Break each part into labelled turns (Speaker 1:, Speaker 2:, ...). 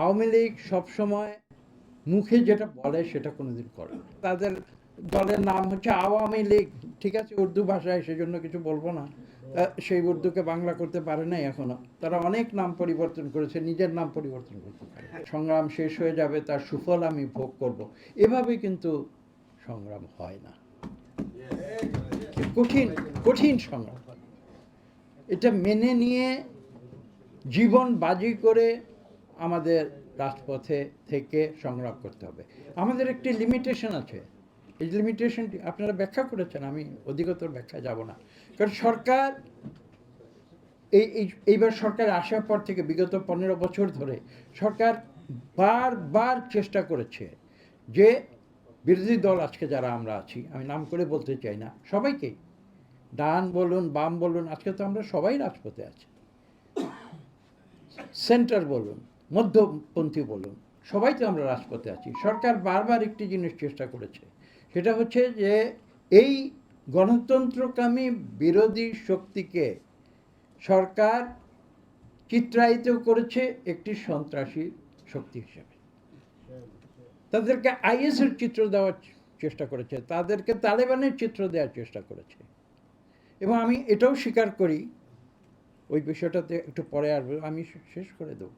Speaker 1: আওয়ামী লীগ সবসময় মুখে যেটা বলে সেটা কোনোদিন করে। তাদের দলের নাম হচ্ছে আওয়ামী লীগ। ঠিক আছে, উর্দু ভাষায় সেজন্য কিছু বলব না। সেই উর্দুকে বাংলা করতে পারে নাই এখনও। তারা অনেক নাম পরিবর্তন করেছে, নিজের নাম পরিবর্তন করতে পারে। সংগ্রাম শেষ হয়ে যাবে, তার সুফল আমি ভোগ করব। এভাবে কিন্তু সংগ্রাম হয় না। কঠিন কঠিন সংগ্রাম। এটা মেনে নিয়ে জীবন বাজি করে আমাদের রাজপথে থেকে সংগ্রাম করতে হবে। আমাদের একটি লিমিটেশন আছে। এই লিমিটেশনটি আপনারা ব্যাখ্যা করেছেন, আমি অধিকতর ব্যাখ্যা যাব না। কারণ সরকার, এই, এই- এইবার সরকার আসার পর থেকে বিগত পনেরো বছর ধরে সরকার বারবার চেষ্টা করেছে যে বিরোধী দল আজকে যারা আমরা আছি, আমি নাম করে বলতে চাই না সবাইকেই ডান বলুন, বাম বলুন, আজকে তো আমরা সবাই রাজপথে আছি। সেন্টার বলুন মধ্যপন্থী বলুন, সবাই তো আমরা রাজপথে আছি। সরকার বারবার একটি জিনিস চেষ্টা করেছে, সেটা হচ্ছে যে এই গণতন্ত্রকামী বিরোধী শক্তিকে সরকার চিত্রায়িত করেছে একটি সন্ত্রাসী শক্তি হিসেবে। তাদেরকে আইএসের চিত্র দেওয়ার চেষ্টা করেছে, তাদেরকে তালেবানের চিত্র দেওয়ার চেষ্টা করেছে। এবং আমি এটাও স্বীকার করি, ওই বিষয়টাতে একটু পরে আসবে আমি শেষ করে দেবো।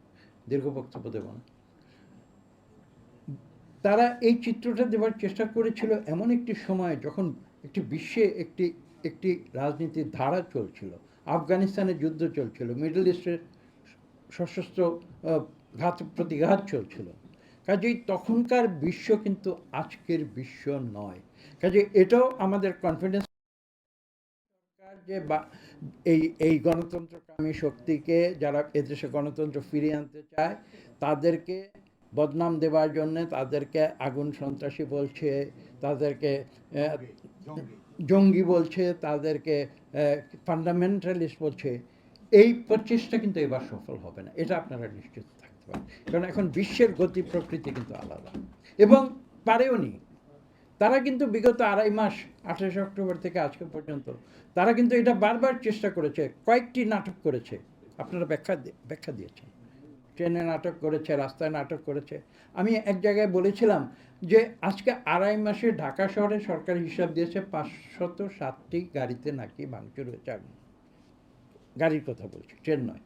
Speaker 1: দীর্ঘ বক্তব্য দেবো না। তারা এই চিত্রটা দেওয়ার চেষ্টা করেছিল এমন একটি সময় যখন একটি বিশ্বে একটি একটি রাজনীতির ধারা চলছিল। আফগানিস্তানে যুদ্ধ চলছিল, মিডল ইস্টের সশস্ত্র ঘাত, প্রতিঘাত চলছিল। কাজেই তখনকার বিশ্ব কিন্তু আজকের বিশ্ব নয়। কাজে এটাও আমাদের কনফিডেন্স যে এই এই গণতন্ত্রকামী শক্তিকে যারা এদেশে গণতন্ত্র ফিরিয়ে আনতে চায়, তাদেরকে বদনাম দেওয়ার জন্য তাদেরকে আগুন সন্ত্রাসী বলছে, তাদেরকে জঙ্গি বলছে, তাদেরকে ফান্ডামেন্টালিস্ট বলছে। এই প্রচেষ্টা কিন্তু এবার সফল হবে না, এটা আপনারা নিশ্চিত থাকতে পারেন। কারণ এখন বিশ্বের গতি প্রকৃতি কিন্তু আলাদা। এবং পারেও নি। তারা কিন্তু বিগত আড়াই মাস, আঠাশে অক্টোবর থেকে আজকে পর্যন্ত, তারা কিন্তু এটা বারবার চেষ্টা করেছে, কয়েকটি নাটক করেছে। আপনারা ব্যাখ্যা ব্যাখ্যা দিয়েছেন। ট্রেনে নাটক করেছে, রাস্তায় নাটক করেছে। আমি এক জায়গায় বলেছিলাম যে আজকে আড়াই মাসে ঢাকা শহরে সরকার হিসাব দিয়েছে পাঁচশত সাতটি গাড়িতে নাকি ভাঙচুর হয়েছে আগুন। গাড়ির কথা বলছি, ট্রেন নয়।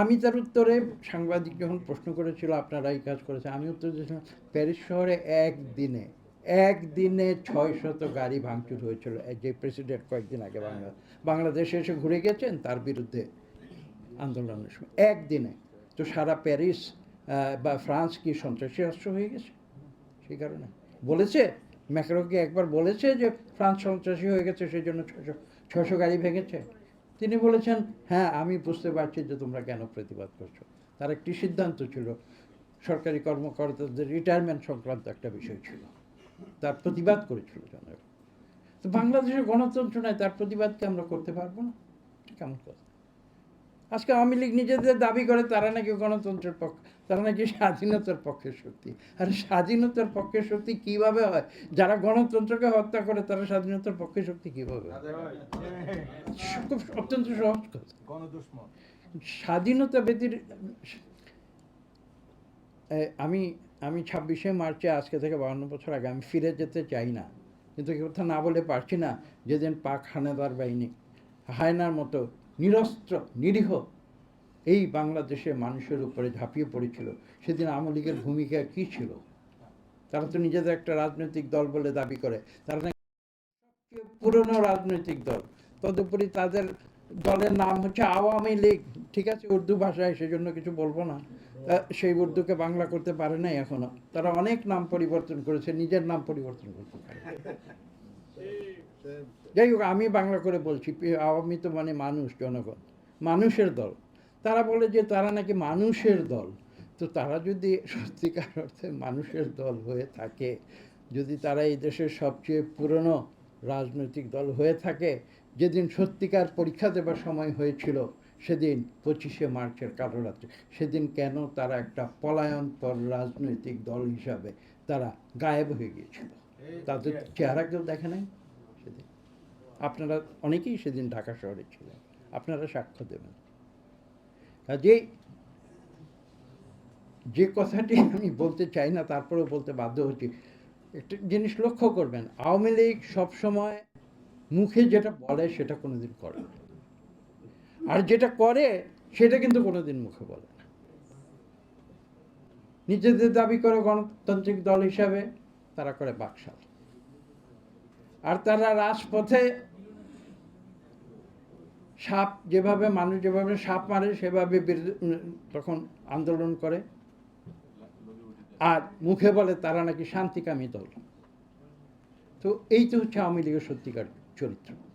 Speaker 1: আমি তার উত্তরে সাংবাদিক যখন প্রশ্ন করেছিল, আপনারা এই কাজ করেছে আমি উত্তর দিয়েছিলাম, প্যারিস শহরে একদিনে একদিনে ছয় শত গাড়ি ভাঙচুর হয়েছিল। যে প্রেসিডেন্ট কয়েকদিন আগে বাংলা বাংলাদেশে এসে ঘুরে গেছেন, তার বিরুদ্ধে আন্দোলনের সময়। একদিনে। তো সারা প্যারিস বা ফ্রান্স কি সন্ত্রাসী রাষ্ট্র হয়ে গেছে? সেই কারণে। বলেছে, ম্যাক্রোকে একবার বলেছে যে ফ্রান্স সন্ত্রাসী হয়ে গেছে, সেই জন্য ছশো ছশো গাড়ি ভেঙেছে। তিনি বলেছেন হ্যাঁ আমি বুঝতে পারছি যে তোমরা কেন প্রতিবাদ করছ। তার একটি সিদ্ধান্ত ছিল, সরকারি কর্মকর্তাদের রিটায়ারমেন্ট সংক্রান্ত একটা বিষয় ছিল। তার প্রতিবাদ করেছিল জনগণ। তো বাংলাদেশের গণতন্ত্র নয় তার প্রতিবাদকে আমরা করতে পারব না। কেমন কথা। আজকে আওয়ামী লীগ নিজেদের দাবি করে তারা নাকি গণতন্ত্রের পক্ষ তারা নাকি স্বাধীনতার পক্ষের শক্তি। আর স্বাধীনতার পক্ষের শক্তি কীভাবে হয়? যারা গণতন্ত্রকে হত্যা করে তারা স্বাধীনতার পক্ষের শক্তি কীভাবে খুব অত্যন্ত সহজ কথা। স্বাধীনতা ব্যতীত আমি আমি ছাব্বিশে মার্চে আজকে থেকে বাউন্ন বছর আগে আমি ফিরে যেতে চাই না। কিন্তু কথা না বলে পারছি না, যেদিন পাক হানাদার বাহিনী হায়নার মতো নিরস্ত্র, নিরীহ এই বাংলাদেশের মানুষের উপরে ঝাঁপিয়ে পড়েছিল, সেদিন আওয়ামী লীগের ভূমিকা কী ছিল? তারা তো নিজেদের একটা রাজনৈতিক দল বলে দাবি করে, তারা পুরনো রাজনৈতিক দল। তদুপরি তাদের দলের নাম হচ্ছে আওয়ামী লীগ। ঠিক আছে, উর্দু ভাষায় সেজন্য কিছু বলব না। সেই উর্দুকে বাংলা করতে পারে নাই এখনও। তারা অনেক নাম পরিবর্তন করেছে, নিজের নাম পরিবর্তন করতে পারে। যাই হোক, আমি বাংলা করে বলছি আওয়ামী তো মানে মানুষ, জনগণ। মানুষের দল। তারা বলে যে তারা নাকি মানুষের দল। তো তারা যদি সত্যিকার অর্থে মানুষের দল হয়ে থাকে, যদি তারা এই দেশের সবচেয়ে পুরনো রাজনৈতিক দল হয়ে থাকে। যেদিন সত্যিকার পরীক্ষা দেবার সময় হয়েছিল, সেদিন পঁচিশে মার্চের কালো রাত্রে। সেদিন কেন তারা একটা পলায়ন পলায়নপর রাজনৈতিক দল হিসাবে তারা গায়েব হয়ে গিয়েছিল। তাদের চেহারা কেউ দেখে নাই? সেদিন। আপনারা অনেকেই সেদিন ঢাকা শহরে ছিলেন। আপনারা সাক্ষ্য দেবেন। কাজেই যে কথাটি আমি বলতে চাই না, তারপরেও বলতে বাধ্য হচ্ছি। জিনিস লক্ষ্য করবেন, আওয়ামী লীগ সবসময় মুখে যেটা বলে সেটা কোনোদিন করে না। আর যেটা করে সেটা কিন্তু কোনোদিন মুখে বলে না। নিজেদের দাবি করে গণতান্ত্রিক দল হিসাবে তারা করে বাকশাল। আর তারা রাজপথে সাপ যেভাবে, মানুষ যেভাবে সাপ মারে সেভাবে তখন আন্দোলন করে। আর মুখে বলে তারা নাকি শান্তিকামী দল। তো এই তো হচ্ছে আওয়ামী লীগের সত্যিকার চরিত্র।